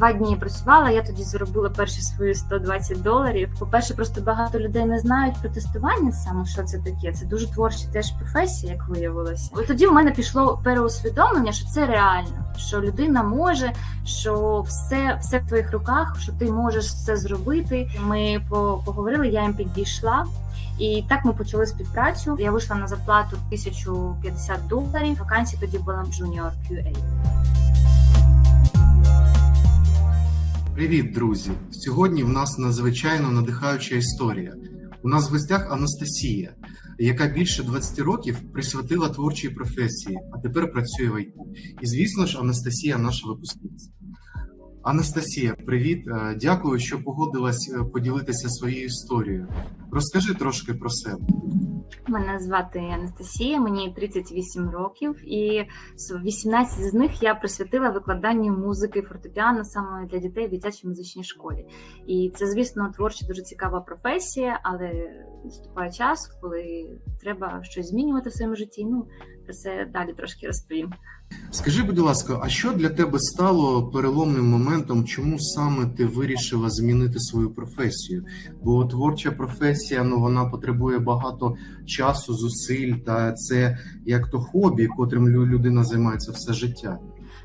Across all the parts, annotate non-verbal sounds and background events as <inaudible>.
два дні працювала. Я тоді заробила перші свої 120 доларів. По-перше, просто багато людей не знають про тестування саме, що це таке. Це дуже творча теж професія, як виявилося. От тоді в мене пішло переусвідомлення, що це реально, що людина може, що все, все в твоїх руках, що ти можеш це зробити. Ми по- поговорили, я їм підійшла. І так ми почали співпрацю. Я вийшла на зарплату 1050 доларів. Вакансія тоді була Junior QA. Привіт, друзі! Сьогодні в нас надзвичайно надихаюча історія. У нас в гостях Анастасія, яка більше 20 років присвятила творчій професії, а тепер працює в ІТ. І звісно ж, Анастасія наша випускниця. Анастасія, привіт! Е, Дякую, що погодилась е, поділитися своєю історією. Розкажи трошки про себе. Мене звати Анастасія, мені 38 років, і з 18 з них я присвятила викладанню музики фортепіано саме для дітей в дитячій музичній школі. І це, звісно, творча дуже цікава професія, але наступає час, коли треба щось змінювати в своєму житті. Ну про це далі трошки розповім. Скажи, будь ласка, а що для тебе стало переломним моментом, чому саме ти вирішила змінити свою професію? Бо творча професія ну вона потребує багато часу, зусиль, та це як то хобі, котрим лю- людина займається все життя.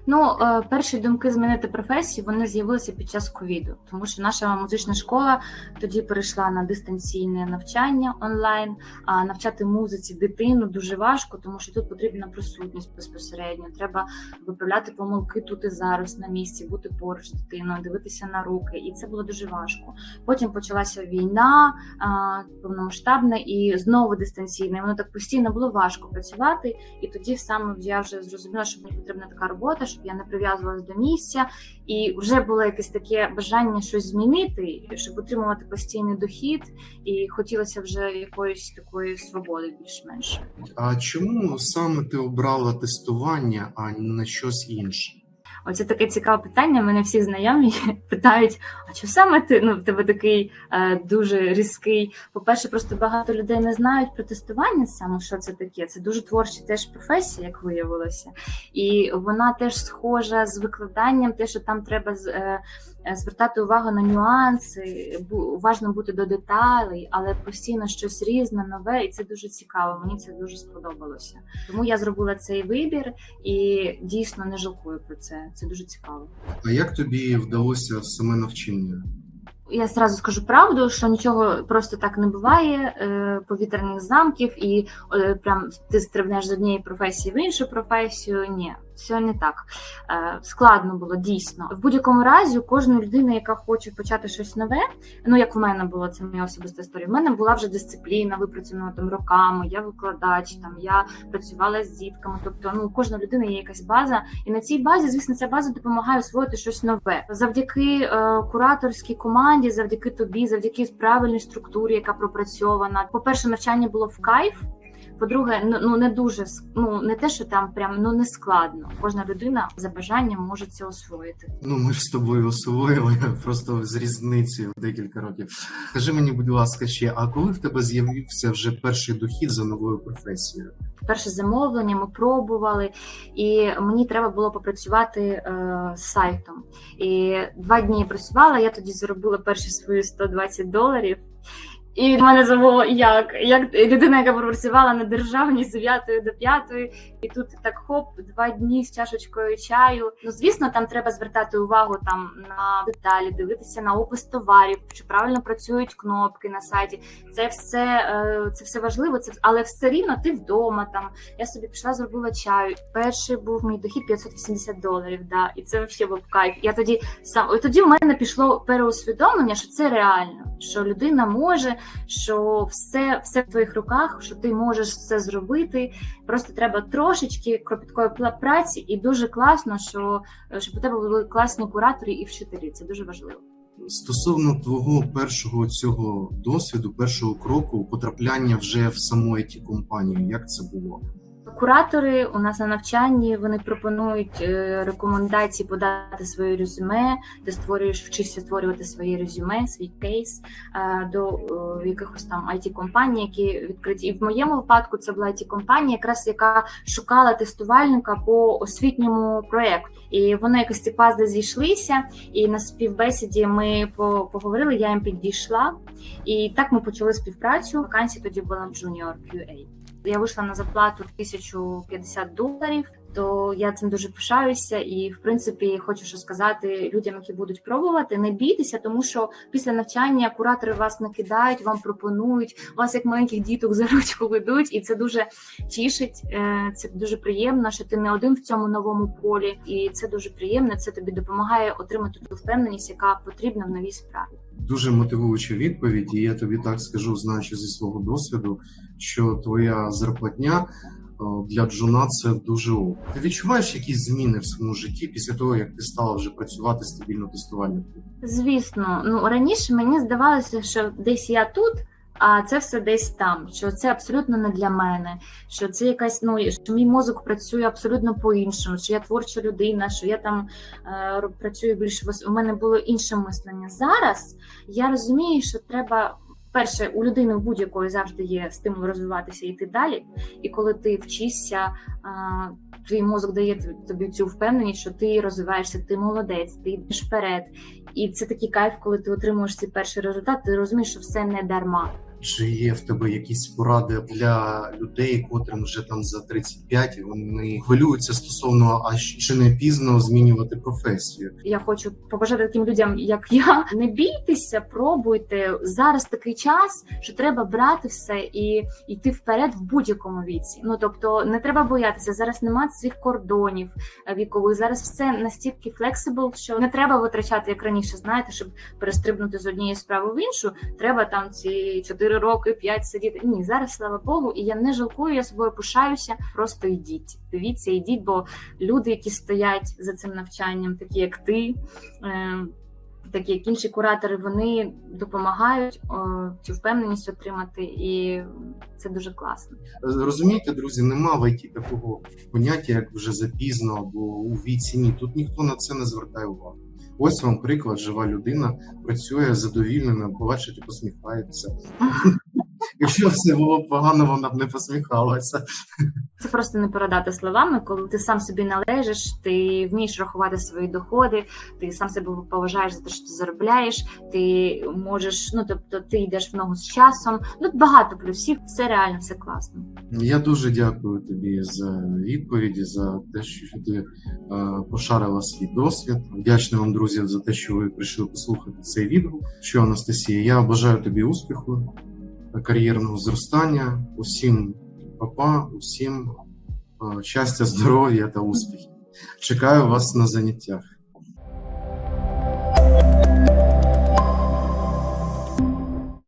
Ну, е, перші думки змінити професію вони з'явилися під час ковіду, тому що наша музична школа тоді перейшла на дистанційне навчання онлайн. А навчати музиці дитину дуже важко, тому що тут потрібна присутність безпосередньо. Треба виправляти помилки тут і зараз на місці, бути поруч з дитиною, дивитися на руки, і це було дуже важко. Потім почалася війна повномасштабна і знову дистанційне. Воно так постійно було важко працювати. І тоді саме я вже зрозуміла, що мені потрібна така робота, щоб я не прив'язувалась до місця, і вже було якесь таке бажання щось змінити, щоб отримувати постійний дохід, і хотілося вже якоїсь такої свободи, більш-менш. А чому саме ти обрала тестування, а не щось інше? Оце таке цікаве питання. Мене всі знайомі <laughs> питають: а що саме ти ну в тебе такий е, дуже різкий? По-перше, просто багато людей не знають про тестування саме, що це таке. Це дуже творча теж професія, як виявилося, і вона теж схожа з викладанням, те, що там треба з. Е, Звертати увагу на нюанси, уважно бути до деталей, але постійно щось різне, нове, і це дуже цікаво. Мені це дуже сподобалося. Тому я зробила цей вибір і дійсно не жалкую про це. Це дуже цікаво. А як тобі вдалося саме навчання? Я зразу скажу правду, що нічого просто так не буває е, повітряних замків, і е, прям ти стрибнеш з однієї професії в іншу професію. Ні, все не так. Е, складно було дійсно. В будь-якому разі, у кожної людини, яка хоче почати щось нове, ну як в мене було, це моя особиста історія. В мене була вже дисципліна, випрацьована там роками. Я викладач, там я працювала з дітками. Тобто, ну у кожної людини є якась база, і на цій базі, звісно, ця база допомагає освоїти щось нове завдяки е, кураторській команді, завдяки тобі, завдяки правильній структурі, яка пропрацьована. По перше, навчання було в кайф. По-друге, ну не дуже ну не те, що там прям ну не складно. Кожна людина за бажанням може це освоїти. Ну, ми ж з тобою освоїли <laughs> просто з різницею декілька років. Скажи мені, будь ласка, ще, а коли в тебе з'явився вже перший дохід за новою професією? перше замовлення ми пробували, і мені треба було попрацювати е, з сайтом. І два дні я працювала. Я тоді заробила перші свої 120 доларів. І мене забуло як, як людина, яка пропрацювала на державній з 9 до 5, і тут так хоп, два дні з чашечкою чаю. Ну звісно, там треба звертати увагу там на деталі, дивитися на опис товарів, чи правильно працюють кнопки на сайті. Це все е, це все важливо. Це але все рівно ти вдома там. Я собі пішла, зробила чаю. Перший був мій дохід 580 доларів. Да, і це взагалі був кайф. Я тоді сам тоді в мене пішло переусвідомлення, що це реально, що людина може, що все, все в твоїх руках, що ти можеш це зробити. Просто треба трошечки кропіткої праці, і дуже класно, що щоб у тебе були класні куратори і вчителі. Це дуже важливо. Стосовно твого першого цього досвіду, першого кроку, потрапляння вже в саму it компанію, як це було? Куратори у нас на навчанні вони пропонують е, рекомендації подати своє резюме, ти створюєш, вчишся створювати своє резюме, свій кейс е, до е, якихось там it компаній які відкриті. І в моєму випадку це була it компанія якраз яка шукала тестувальника по освітньому проєкту. І вони якось ці пазди зійшлися. І на співбесіді ми по- поговорили, я їм підійшла. І так ми почали співпрацю. Вакансія тоді була Junior QA. Я вийшла на зарплату 1050 доларів, то я цим дуже пишаюся. І в принципі хочу що сказати людям, які будуть пробувати, не бійтеся, тому що після навчання куратори вас накидають, вам пропонують, вас як маленьких діток за ручку ведуть, і це дуже тішить. е, Це дуже приємно, що ти не один в цьому новому полі, і це дуже приємно. Це тобі допомагає отримати ту впевненість, яка потрібна в новій справі. Дуже мотивуюча відповідь, і я тобі так скажу, знаючи зі свого досвіду, що твоя зарплатня для джуна це дуже ок. Ти відчуваєш якісь зміни в своєму житті після того, як ти стала вже працювати стабільно тестувальником? Звісно, ну раніше мені здавалося, що десь я тут, а це все десь там. Що це абсолютно не для мене. Що це якась ну що мій мозок працює абсолютно по-іншому. Що я творча людина, що я там е, працюю більш вис... У мене було інше мислення. Зараз я розумію, що треба. Перше, у людини будь-якої завжди є стимул розвиватися і йти далі. І коли ти вчишся, твій мозок дає тобі цю впевненість, що ти розвиваєшся, ти молодець, ти йдеш вперед. І це такий кайф, коли ти отримуєш цей перший результат, ти розумієш, що все не дарма. Чи є в тебе якісь поради для людей, котрим вже там за 35, і вони хвилюються стосовно, а чи не пізно змінювати професію? Я хочу побажати таким людям, як я. <laughs> Не бійтеся, пробуйте. Зараз такий час, що треба брати все і йти вперед в будь-якому віці. Ну тобто не треба боятися. Зараз немає цих кордонів е, вікових. Зараз все настільки флексибл, що не треба витрачати, як раніше, знаєте, щоб перестрибнути з однієї справи в іншу. Треба там ці 4 роки, 5 сидіти. Ні, зараз слава Богу, і я не жалкую, я собою пишаюся. Просто йдіть. Дивіться, йдіть, бо люди, які стоять за цим навчанням, такі як ти. е, Такі як інші куратори, вони допомагають о, цю впевненість отримати, і це дуже класно. Розумієте, друзі, нема в ІТ такого поняття, як вже запізно або у віці. Ні, тут ніхто на це не звертає увагу. Ось вам приклад, жива людина працює задовільнена, побачите, посміхається. Якщо все було погано, вона б не посміхалася. Це просто не передати словами, коли ти сам собі належиш, ти вмієш рахувати свої доходи, ти сам себе поважаєш за те, що ти заробляєш, ти можеш, ну тобто ти йдеш в ногу з часом. Ну багато плюсів, все реально, все класно. Я дуже дякую тобі за відповіді, за те, що ти е, пошарила свій досвід. Вдячний вам, друзі, за те, що ви прийшли послухати цей відео. Що Анастасія, я бажаю тобі успіху, кар'єрного зростання, усім папа, усім щастя, здоров'я та успіхів. Чекаю вас на заняттях.